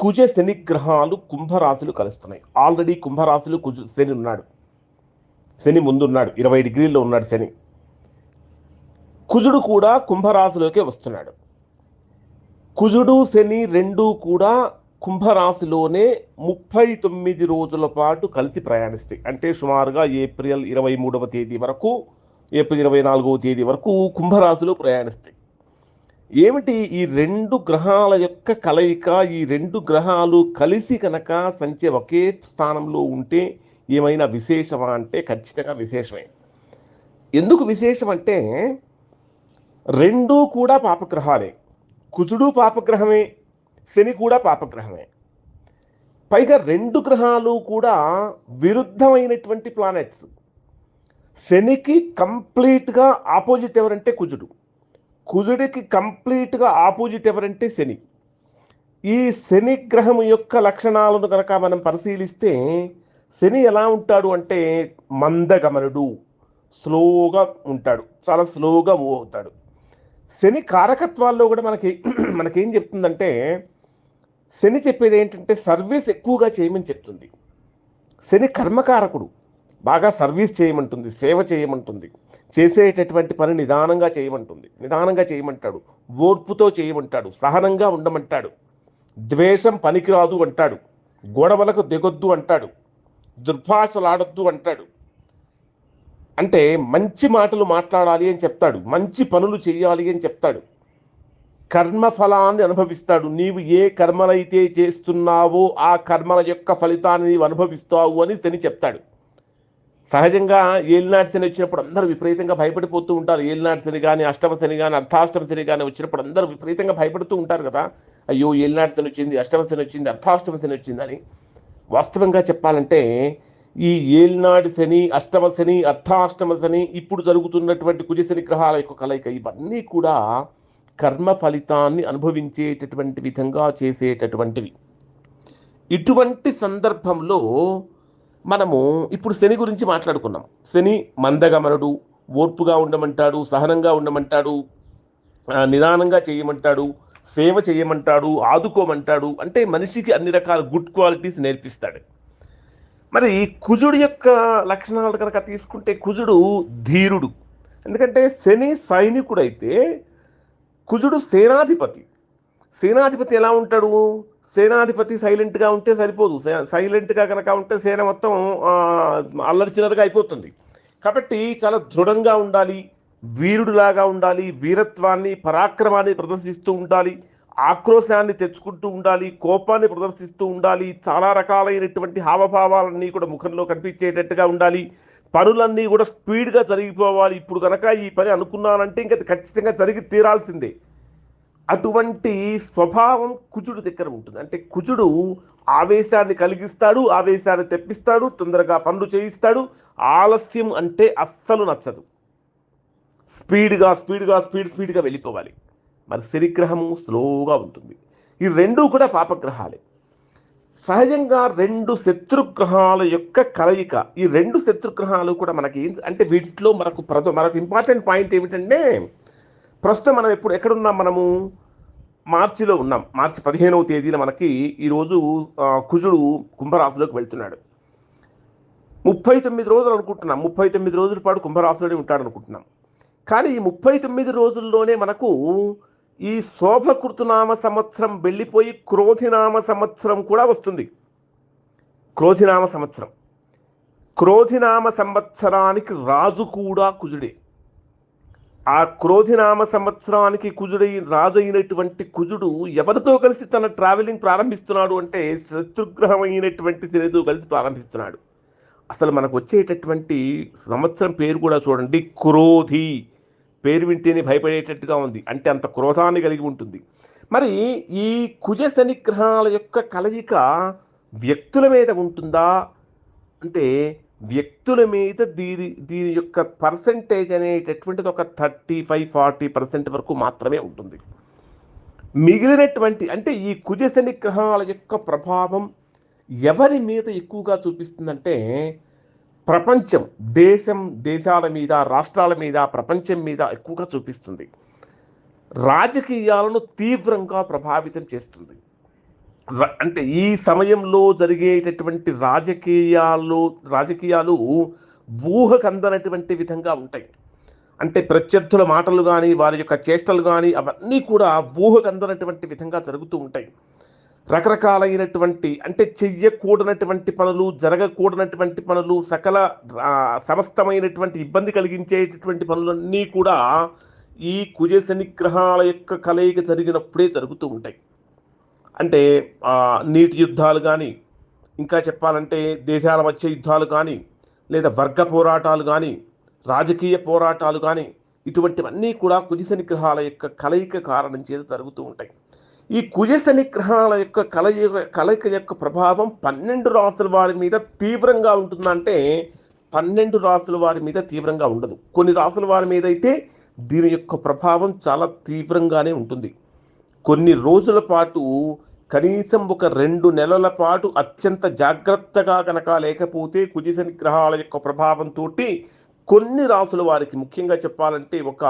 కుజ శని గ్రహాలు కుంభరాశులు కలుస్తున్నాయి. ఆల్రెడీ కుంభరాశులు కుజ శని ఉన్నాడు. శని ముందున్నాడు ఇరవై డిగ్రీల్లో ఉన్నాడు శని. కుజుడు కూడా కుంభరాశిలోకే వస్తున్నాడు. కుజుడు శని రెండు కూడా కుంభరాశిలోనే ముప్పై తొమ్మిది రోజుల పాటు కలిసి ప్రయాణిస్తాయి. అంటే సుమారుగా ఏప్రిల్ ఇరవై మూడవ తేదీ వరకు ఏప్రిల్ ఇరవై నాలుగవ తేదీ వరకు కుంభరాశిలో ప్రయాణిస్తాయి. ఏమిటి ఈ రెండు గ్రహాల యొక్క కలయిక? ఈ రెండు గ్రహాలు కలిసి కనుక సంచే ఒకే స్థానంలో ఉంటే ఏమైనా విశేషమా అంటే ఖచ్చితంగా విశేషమే. ఎందుకు విశేషం అంటే రెండూ కూడా పాపగ్రహాలే. కుజుడు పాపగ్రహమే శని కూడా పాపగ్రహమే. పైగా రెండు గ్రహాలు కూడా విరుద్ధమైనటువంటి ప్లానెట్స్ శనికి కంప్లీట్గా ఆపోజిట్ ఎవరంటే కుజుడు. కుజుడికి కంప్లీట్గా ఆపోజిట్ ఎవరంటే శని. ఈ శని గ్రహం యొక్క లక్షణాలను కనుక మనం పరిశీలిస్తే శని ఎలా ఉంటాడు అంటే మందగమనుడు స్లోగా ఉంటాడు చాలా స్లోగా మూవ్ అవుతాడు. శని కారకత్వాల్లో కూడా మనకి మనకేం చెప్తుందంటే శని చెప్పేది ఏంటంటే సర్వీస్ ఎక్కువగా చేయమని చెప్తుంది. శని కర్మకారకుడు. బాగా సర్వీస్ చేయమంటుంది సేవ చేయమంటుంది చేసేటటువంటి పని నిదానంగా చేయమంటుంది నిదానంగా చేయమంటాడు ఓర్పుతో చేయమంటాడు సహనంగా ఉండమంటాడు ద్వేషం పనికిరాదు అంటాడు గొడవలకు దిగొద్దు అంటాడు దుర్భాషలాడొద్దు అంటాడు. అంటే మంచి మాటలు మాట్లాడాలి అని చెప్తాడు మంచి పనులు చేయాలి అని చెప్తాడు. కర్మఫలాన్ని అనుభవిస్తాడు నీవు ఏ కర్మలైతే చేస్తున్నావో ఆ కర్మల యొక్క ఫలితాన్ని నీవు అనుభవిస్తావు అని శని చెప్తాడు. సహజంగా ఏలినాటి శని వచ్చినప్పుడు అందరూ విపరీతంగా భయపడిపోతూ ఉంటారు. ఏలినాటి శని కానీ అష్టమ శని కానీ అర్ధాష్టమ శని కానీ వచ్చినప్పుడు అందరూ విపరీతంగా భయపడుతూ ఉంటారు కదా. అయ్యో ఏలినాటి శని వచ్చింది అష్టమ శని వచ్చింది అర్ధాష్టమ శని వచ్చిందని వాస్తవంగా చెప్పాలంటే ఈ ఏలినాటి శని అష్టమ శని అర్ధాష్టమ శని ఇప్పుడు జరుగుతున్నటువంటి కుజశని గ్రహాల యొక్క కలయిక ఇవన్నీ కూడా కర్మ ఫలితాన్ని అనుభవించేటటువంటి విధంగా చేసేటటువంటివి. ఇటువంటి సందర్భంలో మనము ఇప్పుడు శని గురించి మాట్లాడుకున్నాం. శని మందగమనుడు ఓర్పుగా ఉండమంటాడు సహనంగా ఉండమంటాడు నిదానంగా చేయమంటాడు సేవ చేయమంటాడు ఆదుకోమంటాడు అంటే మనిషికి అన్ని రకాల గుడ్ క్వాలిటీస్ నేర్పిస్తాడు. మరి కుజుడు యొక్క లక్షణాలు కనుక తీసుకుంటే కుజుడు ధీరుడు. ఎందుకంటే శని సైనికుడైతే కుజుడు సేనాధిపతి. సేనాధిపతి ఎలా ఉంటాడు? సేనాధిపతి సైలెంట్గా ఉంటే సరిపోదు. సైలెంట్గా కనుక ఉంటే సేన మొత్తం ఆ, అయిపోతుంది. కాబట్టి చాలా దృఢంగా ఉండాలి వీరుడులాగా ఉండాలి వీరత్వాన్ని పరాక్రమాన్ని ప్రదర్శిస్తూ ఉండాలి ఆక్రోశాన్ని తెచ్చుకుంటూ ఉండాలి కోపాన్ని ప్రదర్శిస్తూ ఉండాలి చాలా రకాలైనటువంటి హావభావాలన్నీ కూడా ముఖంలో కనిపించేటట్టుగా ఉండాలి. పనులన్నీ కూడా స్పీడ్గా జరిగిపోవాలి. ఇప్పుడు కనుక ఈ పని అనుకున్నానంటే ఇంకా అది ఖచ్చితంగా జరిగి తీరాల్సిందే. అటువంటి స్వభావం కుజుడు దగ్గర ఉంటుంది. అంటే కుజుడు ఆవేశాన్ని కలిగిస్తాడు ఆవేశాన్ని తెప్పిస్తాడు తొందరగా పనులు చేయిస్తాడు. ఆలస్యం అంటే అస్సలు నచ్చదు. స్పీడ్గా స్పీడ్గా స్పీడ్ స్పీడ్గా వెళ్ళిపోవాలి. మరి శనిగ్రహము స్లోగా ఉంటుంది. ఈ రెండూ కూడా పాపగ్రహాలే. సహజంగా రెండు శత్రుగ్రహాల యొక్క కలయిక ఈ రెండు శత్రుగ్రహాలు కూడా మనకి అంటే వీటిలో మనకు ప్రధ మనకు ఇంపార్టెంట్ పాయింట్ ఏమిటంటే ప్రస్తుతం మనం ఎప్పుడు ఎక్కడున్నాం? మనము మార్చిలో ఉన్నాం. మార్చి పదిహేనవ తేదీన మనకి ఈరోజు కుజుడు కుంభరాశిలోకి వెళ్తున్నాడు. ముప్పై తొమ్మిది రోజులు అనుకుంటున్నాం. ముప్పై తొమ్మిది రోజుల పాటు కుంభరాశిలోనే ఉంటాడు అనుకుంటున్నాం కానీ ఈ ముప్పై తొమ్మిది రోజుల్లోనే మనకు ఈ శోభకృతునామ సంవత్సరం వెళ్ళిపోయి క్రోధినామ సంవత్సరం కూడా వస్తుంది. క్రోధినామ సంవత్సరం. క్రోధినామ సంవత్సరానికి రాజు కూడా కుజుడే. ఆ క్రోధినామ సంవత్సరానికి కుజుడై రాజు అయినటువంటి కుజుడు ఎవరితో కలిసి తన ట్రావెలింగ్ ప్రారంభిస్తున్నాడు అంటే శత్రుగ్రహం అయినటువంటి శనితో కలిసి ప్రారంభిస్తున్నాడు. అసలు మనకు వచ్చేటటువంటి సంవత్సరం పేరు కూడా చూడండి క్రోధి. పేరు వింటేనే భయపడేటట్టుగా ఉంది. అంటే అంత క్రోధాన్ని కలిగి ఉంటుంది. మరి ఈ కుజ శని గ్రహాల యొక్క కలయిక వ్యక్తుల మీద ఉంటుందా? అంటే వ్యక్తుల మీద దీని దీని యొక్క పర్సంటేజ్ అనేటటువంటిది ఒక థర్టీ ఫైవ్ ఫార్టీ పర్సెంట్ వరకు మాత్రమే ఉంటుంది. మిగిలినటువంటి అంటే ఈ కుజశని గ్రహాల యొక్క ప్రభావం ఎవరి మీద ఎక్కువగా చూపిస్తుందంటే ప్రపంచం దేశం దేశాల మీద రాష్ట్రాల మీద ప్రపంచం మీద ఎక్కువగా చూపిస్తుంది. రాజకీయాలను తీవ్రంగా ప్రభావితం చేస్తుంది. అంటే ఈ సమయంలో జరిగేటటువంటి రాజకీయాలు రాజకీయాలు ఊహకందనటువంటి విధంగా ఉంటాయి. అంటే ప్రత్యర్థుల మాటలు కానీ వారి యొక్క చేష్టలు కానీ అవన్నీ కూడా ఊహకందనటువంటి విధంగా జరుగుతూ ఉంటాయి. రకరకాలైనటువంటి అంటే చెయ్యకూడనటువంటి పనులు జరగకూడనటువంటి పనులు సకల సమస్తమైనటువంటి ఇబ్బంది కలిగించేటటువంటి పనులన్నీ కూడా ఈ కుజ శని గ్రహాల యొక్క కలయిక జరిగినప్పుడే జరుగుతూ ఉంటాయి. అంటే నీటి యుద్ధాలు కానీ ఇంకా చెప్పాలంటే దేశాల మధ్య యుద్ధాలు కానీ లేదా వర్గ పోరాటాలు కానీ రాజకీయ పోరాటాలు కానీ ఇటువంటివన్నీ కూడా కుజశని గ్రహాల యొక్క కలయిక కారణం చేత జరుగుతూ ఉంటాయి. ఈ కుజశని గ్రహాల యొక్క కలయిక కలయిక యొక్క ప్రభావం పన్నెండు రాసుల వారి మీద తీవ్రంగా ఉంటుందంటే పన్నెండు రాసుల వారి మీద తీవ్రంగా ఉండదు. కొన్ని రాసుల వారి మీద అయితే దీని యొక్క ప్రభావం చాలా తీవ్రంగానే ఉంటుంది. కొన్ని రోజుల పాటు కనీసం ఒక రెండు నెలల పాటు అత్యంత జాగ్రత్తగా కనుక లేకపోతే కుజి శనిగ్రహాల యొక్క ప్రభావంతో కొన్ని రాసుల వారికి ముఖ్యంగా చెప్పాలంటే ఒక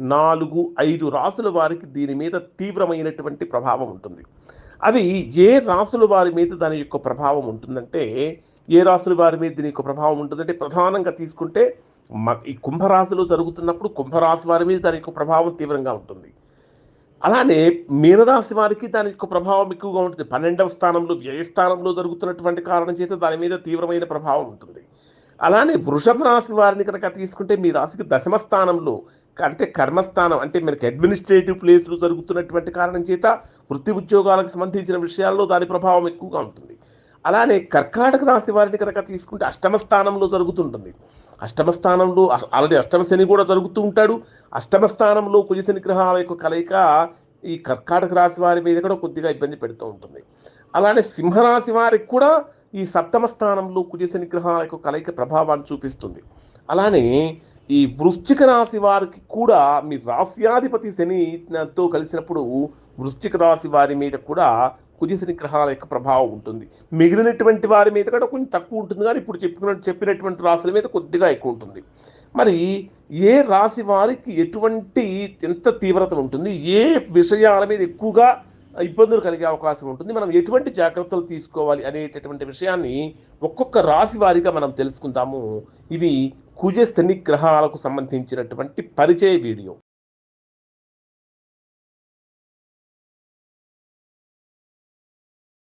నాలుగు ఐదు రాసుల వారికి దీని మీద తీవ్రమైనటువంటి ప్రభావం ఉంటుంది. అవి ఏ రాసుల వారి మీద దాని యొక్క ప్రభావం ఉంటుందంటే ఏ రాసుల వారి మీద దీని యొక్క ప్రభావం ఉంటుందంటే ప్రధానంగా తీసుకుంటే మ- ఈ కుంభరాశిలో జరుగుతున్నప్పుడు కుంభరాశి వారి మీద దాని యొక్క ప్రభావం తీవ్రంగా ఉంటుంది. అలానే మీనరాశి వారికి దాని యొక్క ప్రభావం ఎక్కువగా ఉంటుంది. పన్నెండవ స్థానంలో వ్యయస్థానంలో జరుగుతున్నటువంటి కారణం చేత దాని మీద తీవ్రమైన ప్రభావం ఉంటుంది. అలానే వృషభ రాశి వారిని కనుక తీసుకుంటే మీ రాశికి దశమ స్థానంలో అంటే కర్మస్థానం అంటే మనకి అడ్మినిస్ట్రేటివ్ ప్లేస్లు జరుగుతున్నటువంటి కారణం చేత వృత్తి ఉద్యోగాలకు సంబంధించిన విషయాల్లో దాని ప్రభావం ఎక్కువగా ఉంటుంది. అలానే కర్కాటక రాశి వారిని కనుక తీసుకుంటే అష్టమ స్థానంలో జరుగుతుంటుంది. అష్టమ స్థానంలో ఆల్రెడీ అష్టమ శని కూడా జరుగుతూ ఉంటాడు. అష్టమ స్థానంలో కుజశని గ్రహాల యొక్క కలయిక ఈ కర్కాటక రాశి వారి మీద కూడా కొద్దిగా ఇబ్బంది పెడుతూ ఉంటుంది. అలానే సింహరాశి వారికి కూడా ఈ సప్తమ స్థానంలో కుజశని గ్రహాల యొక్క కలయిక ప్రభావాన్ని చూపిస్తుంది. అలానే ఈ వృశ్చిక రాశి వారికి కూడా మీ రాశ్యాధిపతి శనితో కలిసినప్పుడు వృశ్చిక రాశి వారి మీద కూడా కుజశని గ్రహాల యొక్క ప్రభావం ఉంటుంది. మిగిలినటువంటి వారి మీద కూడా కొంచెం తక్కువ ఉంటుంది. కానీ ఇప్పుడు చెప్పుకున్న చెప్పినటువంటి రాశుల మీద కొద్దిగా ఎక్కువ ఉంటుంది. మరి ఏ రాశి వారికి ఎటువంటి ఎంత తీవ్రత ఉంటుంది? ఏ విషయాల మీద ఎక్కువగా ఇబ్బందులు కలిగే అవకాశం ఉంటుంది? మనం ఎటువంటి జాగ్రత్తలు తీసుకోవాలి అనేటటువంటి విషయాన్ని ఒక్కొక్క రాశి వారిగా మనం తెలుసుకుందాము. ఇవి కుజ శని గ్రహాలకు సంబంధించినటువంటి పరిచయ వీడియో.